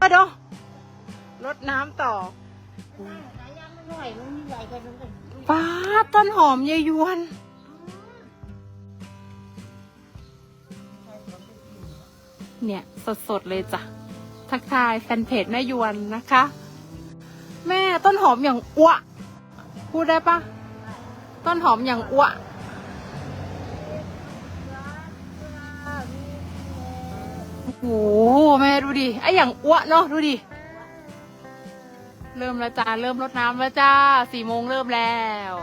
ก็ดูรดน้ำต่อสายยางมันหน่อยมันมีใหญ่กันมันก็ป้าต้นหอมยายยวน เนี่ยสดๆเลยจ้ะ ทักทายแฟนเพจแม่ยวนนะคะ แม่ต้นหอมอย่างอ้วพูดได้ปะต้นหอมอย่างอ้ว โอ้โหแม่ดูดิไออย่างอ้วเนาะดูดิ เริ่มแล้วจ้าเริ่มรดน้ำแล้วจ้าสี่โมงเริ่มแล้ว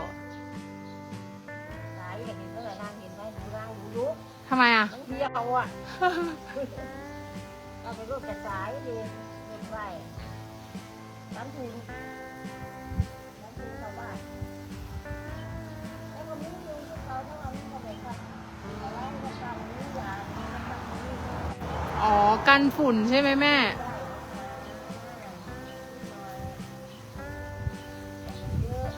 สายอย่างนี้ก็เลยนั่งเห็นไหมดูร่างดูลุกทำไมอะ มันเที่ยวอะ เราไปรูปกระสายดีเห็นไว้ตั้งทุนตั้ง กันฝุ่นใช่ไหมแม่เยอะ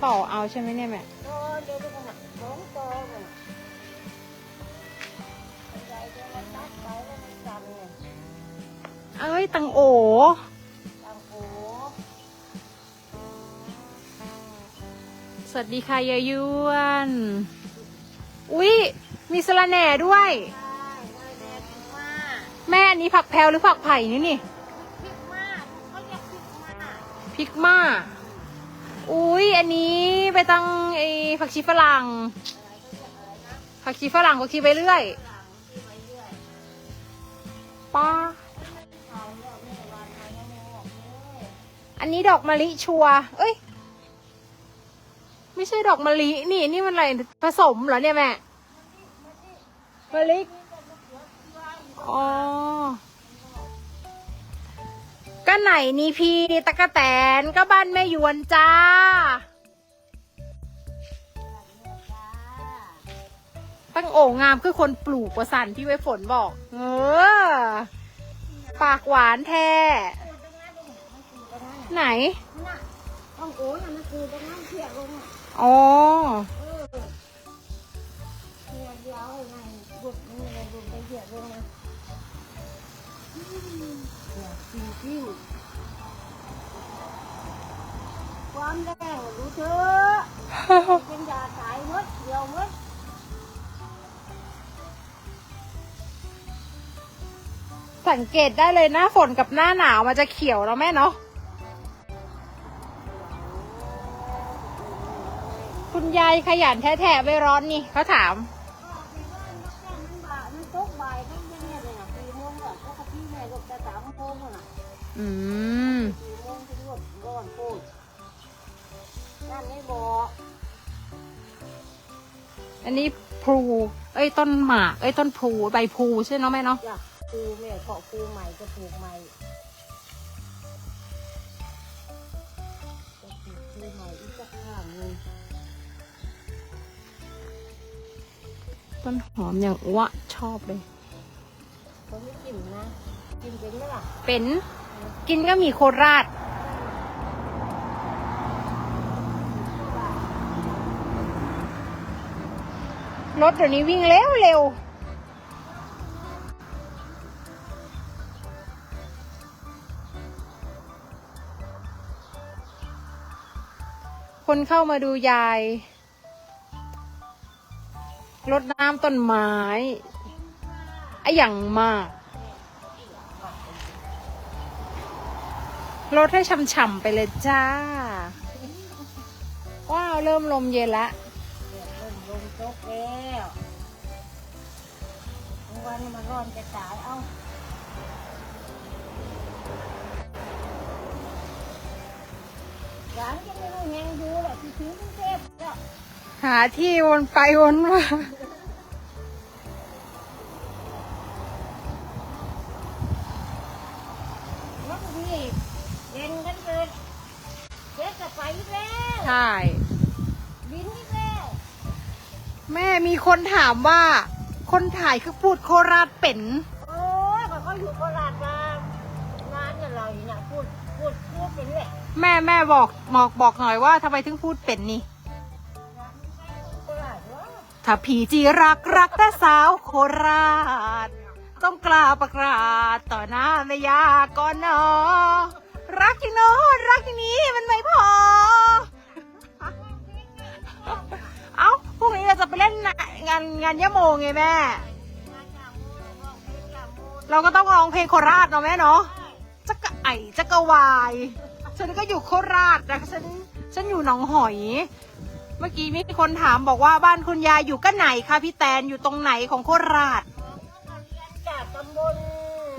เป่าเอาใช่ไหมเนี่ยแม่โอ้เดี๋ยวดูกันนะสองตัวมันใหญ่จะมันตัดไปแล้วมันจำเนี่ยเอ้ย ตังโอ วัสดีค่ะยายยวน อุ๊ยมีสะระแหน่ด้วยใช่เลยแดงพิกมาแม่อันนี้ผักแพรวหรือผักไผ่นี่นี่พิกมาเขาเรียกพิกมาพริกมาอุ๊ยอันนี้ไปตั้งไอ้ผักชีฝรั่ง ผักชีฝรั่งผักชีไปเรื่อยหลังที่ไว้เรื่อยป้าเขาเรียกแม่วันมายังไม่ออกเลยอันนี้ดอกมะลิชัวร์เอ้ย ไม่ใช่ดอกมะลินี่นี่มันอะไรผสมเหรอเนี่ยแม่มะลิอ๋อก็ไหนนี่พี่ตะกะแตนก็บ้านแม่ยวนจ้า ตั้งโอ่งงามคือคนปลูกประสันที่ไว้ฝนบอก เออ ปากหวานแท้ ไหนน่ะห้องโอ้น่ะมันคือตรงนั้นเที่ยลงอะ อ๋อเออเที่ยเดียวไงบุดนี่เลยบุดไปเที่ยลงนะเนี่ยจริงจริงความแรงรู้เถอะเป็นยาตายมดเดียวมดสังเกตได้เลยหน้าฝนกับหน้าหนาวมันจะเขียวแล้วแม่เนาะ คุณยายขยันแท้ๆไม่ร้อนนี่เขาถามมันตกบ่ายก็ยังเนี่ยเลยนะสี่โมงก่อนปกติแม่ก็จะสามโมงน่ะอืมสี่โมงถึงรถร้อนโคตรนั่นไม่บอกอันนี้พลูเอ้ยต้นหมากเอ้ยต้นพลูใบพลูใช่เนาะแม่เนาะจ้ะปูแม่เพาะปูใหม่จะปลูกใหม่จะปลูกปูใหม่อีกสักข้างหนึ ต้นหอมอย่างอ้วชอบเลยเขาไม่กินนะ กินเป็นไหมล่ะ เป็น กินก็มีโคราชรถเดี๋ยวนี้วิ่งเร็วเร็วคนเข้ามาดูยาย รดน้ำต้นไม้ไอะอย่างมาก รดให้ช่ำๆไปเลยจ้า ว้าว เริ่มลมเย็นละเดี๋ยวลมลมตกแล้ววานนี้มันร้อนจะตาย เอ้าร้านก็ไม่รู้แหงดูแหละที่ถือกรุงเทพเนี่ย หาที่วนไปวนมารถพี่เย็นกันเกินเจ๊จะไปอีกแล้วใช่ บินอีกแล้ว แม่มีคนถามว่า คนถ่ายคือพูดโคราชเป็น โอ้ยเขาก็อยู่โคราชมานานอย่างเราอยู่เนี่ยพูดพูดพูดเป็นแหละ แม่แม่บอกบอกบอกหน่อยว่าทำไมถึงพูดเป็นนี่โคราชวะ ถ้าผีจีรักรักแต่สาวโคราช ต้องกล้าประกาศต่อหน้าแม่ยาก่อนเนอรักที่โน้นรักที่นี้มันไม่พอ เอ้าพรุ่งนี้เราจะไปเล่นงานงานยะโมไงแม่ เราก็ต้องร้องเพลงโคราชเนาะแม่เนาะจักกะไอจักกะวาย ฉันก็อยู่โคราชนะฉันฉันอยู่หนองหอย เมื่อกี้มีคนถามบอกว่าบ้านคุณยายอยู่กันไหนคะพี่แตนอยู่ตรงไหนของโคราชจากตำบล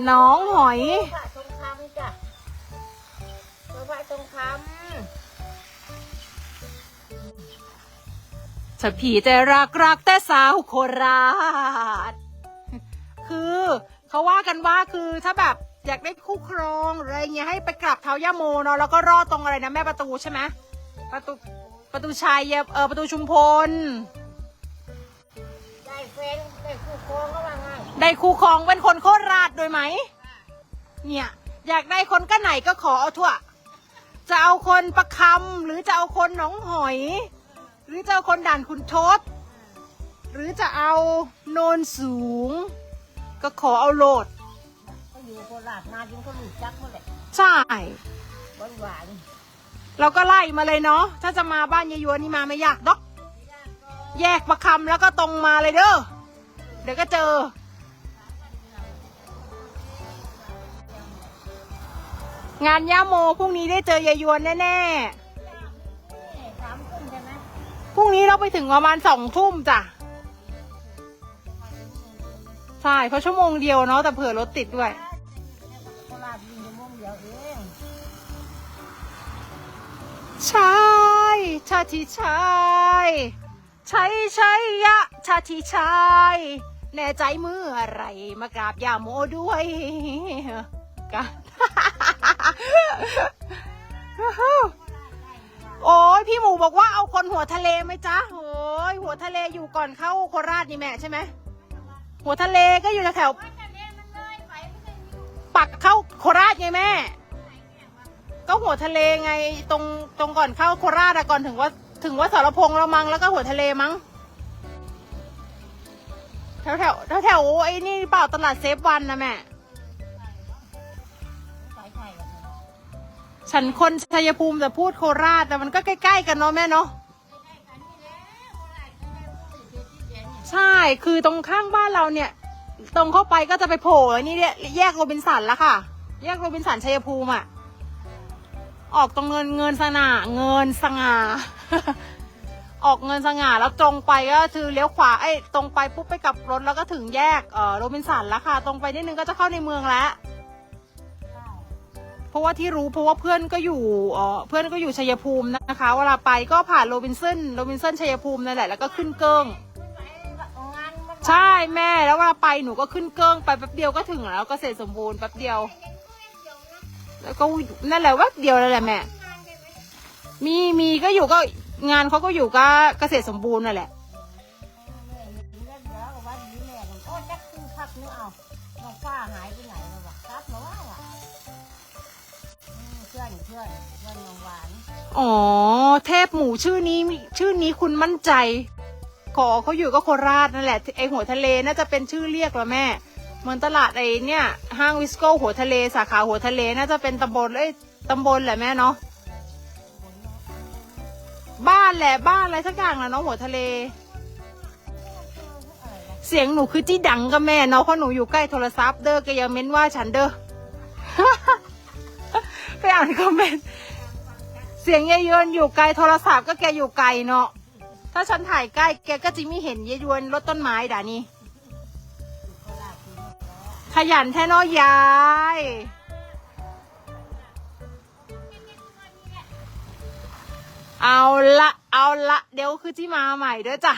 หน้องหอยพระทรงคำจ้ะพระทรงคถ้าผีแต่รักรักแต่สาวโคราช คือเขาว่ากันว่าคือถ้าแบบอยากได้คู่ครองหรืออะไรเงี้ยให้ไปกราบเท้าย่าโมเนาะแล้วก็รอดตรงอะไรนะแม่ประตูใช่ไหมประตู ประตูชัยเออประตูชุมพลำได้แฟนได้คู่ครองก็ว่าไงได้คู่ครองเป็นคนโคราชด้วยไหม เนี่ย อยากได้คนก็ไหนก็ขอเอาทั่ว จะเอาคนประคำหรือจะเอาคนหนองหอย หรือจะเอาคนด่านคุณทศ หรือจะเอาโนนสูง ก็ขอเอาโหลดเขาอยู่โคราชนานจนเขาหลุดจักหมดเลยใช่ หวานหวาน เราก็ไล่มาเลยเนาะถ้าจะมาบ้านยายยวนนี่มาไม่ยากดอก แยกประคำแล้วก็ตรงมาเลยเด้อเดี๋ยวก็เจอ งานย่าโมพรุ่งนี้ได้เจอยายยวนแน่สามทุ่มใช่ไหมๆพรุ่งนี้เราไปถึงประมาณสองทุ่มจ้ะใช่เพราะชั่วโมงเดียวเนาะแต่เผื่อรถติดด้วย โคราชยิงชั่วโมงเดียวเอง ใช่ชาติชายใช่ใช่ยะ ชาติชาย แน่ใจเมื่อไรมากราบยาโมด้วยกันโอ้ยพี่หมูบอกว่าเอาคนหัวทะเลไหมจ๊ะโอ้ยหัวทะเลอยู่ก่อนเข้าโคราชนี่แม่ใช่ไหมหัวทะเลก็อยู่แถวปักเข้าโคราชไงแม่ หัวทะเลไงตรงตรงก่อนเข้าโคราชอะก่อนถึงว่าถึงว่าสารพงษ์แล้วมั้งแล้วก็หัวทะเลมั้งแถวแถวแถวแถวไอ้นี่เปล่าตลาดเซฟวันนะแม่ฉันคนชัยภูมิแต่พูดโคราชแต่มันก็ใกล้ ๆ กันเนาะแม่เนาะใช่คือตรงข้างบ้านเราเนี่ย ตรงเข้าไปก็จะไปโผล่นี่เนี่ยแยกโรบินสันและค่ะ แยกโรบินสันชัยภูมิอะ ออกตรงเงินเงินสง่าเงินสง่าออกเงินสง่าแล้วตรงไปก็คือเลี้ยวขวาไอ้ตรงไปปุ๊บไปกลับรถแล้วก็ถึงแยกเอ่อโรบินสันและค่ะ ตรงไปนิดนึงก็จะเข้าในเมืองแล้วเพราะว่าที่รู้เพราะว่าเพื่อนก็อยู่เออเพื่อนก็อยู่ชัยภูมินะคะ เวลาไปก็ผ่านโรบินสันโรบินสันชัยภูมินั่นแหละแล้วก็ขึ้นเกิ้งงใช่แม่แล้วเวลาไปหนูก็ขึ้นเกิ้งไปแป๊บเดียวก็ถึงแล้วเกษตรสมบูรณ์แป๊บเดียว แล้วก็นั่นแหละแวบเดียวนั่นแหละแม่ มีมีก็อยู่ก็งานเขาก็อยู่ก็เกษตรสมบูรณ์นั่นแหละเดี๋ยววัดนี้แม่โอ้จักคือพักนึกเอาน้องฟ้าหายไปไหนแล้ววะครับมาว่าว่ะเพื่อนเพื่อนเพื่อนน้องหวานอ๋อ เทพหมูชื่อนี้ชื่อนี้คุณมั่นใจ ขอเขาอยู่ก็โคราชนั่นแหละไอหัวทะเลน่าจะเป็นชื่อเรียกแล้วแม่ เหมือนตลาดไอเนี่ย ห้างวิสโก้หัวทะเลสาขาหัวทะเลน่าจะเป็นตำบลเอ้ยตำบลแหละแม่เนาะบ้านแหละบ้านอะไรสักอย่างแหละเนาะหัวทะเล เสียงหนูคือจี้ดังกับแม่เนาะเพราะหนูอยู่ใกล้โทรศัพท์เด้อแกยังเม้นว่าฉันเด้อไปอ่านคอมเมนต์เสียงยายยวนอยู่ไกลโทรศัพท์ก็แกอยู่ไกลเนาะถ้าฉันถ่ายใกล้แกก็จะไม่เห็นยายยวนรถต้นไม้ด่านี่ ขยันแท้เน้อยาย เอาละ เอาละ เดี๋ยวคือที่มาใหม่ด้วยจ้ะ